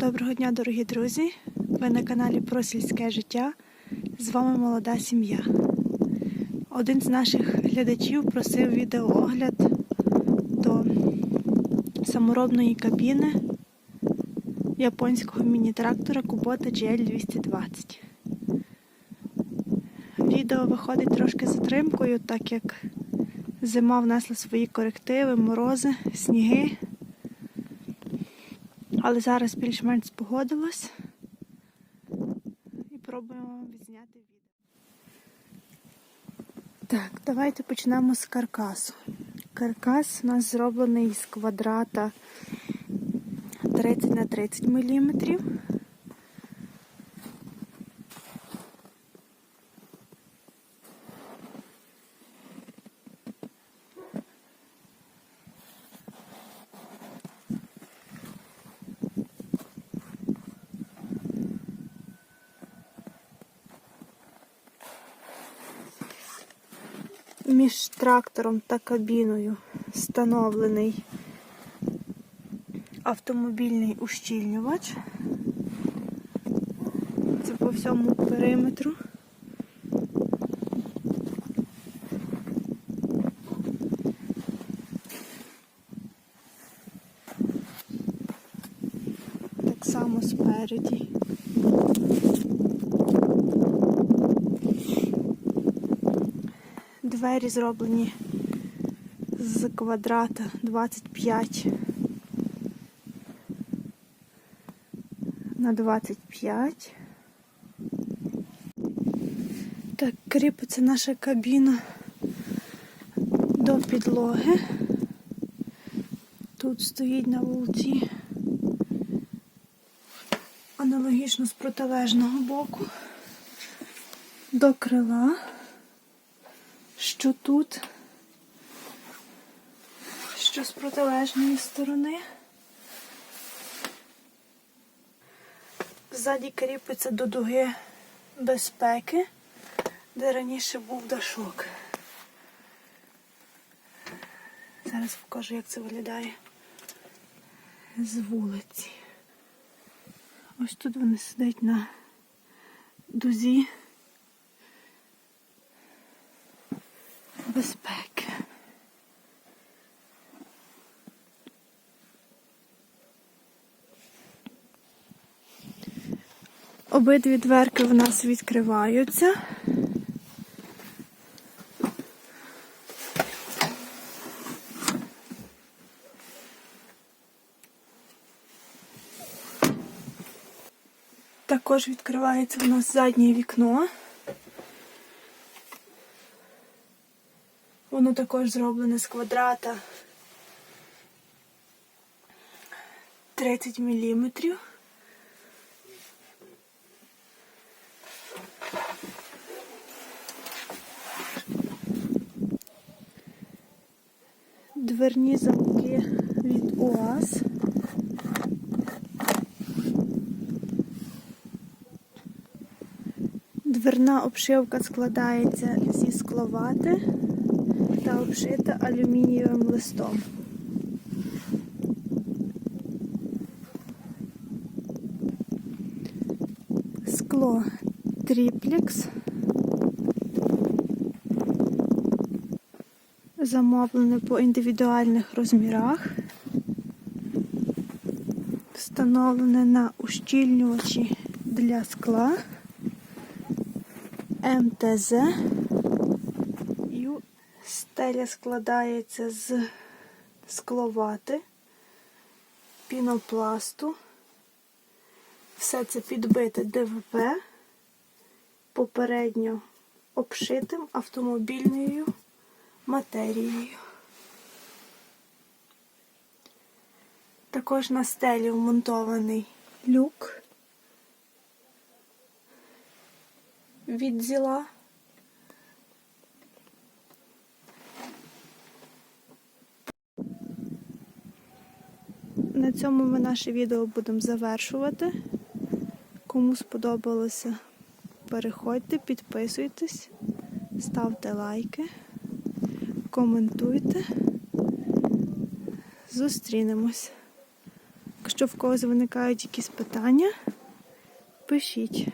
Доброго дня, дорогі друзі! Ви на каналі Про сільське життя. З вами молода сім'я. Один з наших глядачів просив відеоогляд до саморобної кабіни японського міні-трактора Kubota GL220. Відео виходить трошки затримкою, так як зима внесла свої корективи, морози, сніги. Але зараз більш-менш спогодилось. І пробуємо відзняти відео. Так, давайте почнемо з каркасу. Каркас у нас зроблений з квадрата 30 на 30 мм. Між трактором та кабіною встановлений автомобільний ущільнювач. Це по всьому периметру. Так само спереді. Двері зроблені з квадрата 25 на 25. Так, кріпиться наша кабіна до підлоги. Тут стоїть на вулці аналогічно з протилежного боку до крила що тут, що з протилежної сторони. Ззаді кріпиться до дуги безпеки, де раніше був дашок. Зараз покажу, як це виглядає з вулиці. Ось тут вони сидять на дузі. Безпеки. Обидві дверки в нас відкриваються. Також відкривається в нас заднє вікно. Воно також зроблене з квадрата 30 мм. Дверні замки від УАЗ. Дверна обшивка складається зі скловати та обшита алюмінієвим листом. Скло тріплекс. Замовлене по індивідуальних розмірах. Встановлене на ущільнювачі для скла МТЗ. Стеля складається з скловати, пінопласту. Все це підбите ДВП, попередньо обшитим автомобільною матерією. Також на стелі вмонтований люк від зіла. На цьому ми наше відео будемо завершувати. Кому сподобалося, переходьте, підписуйтесь, ставте лайки, коментуйте. Зустрінемось. Якщо в когось виникають якісь питання, пишіть.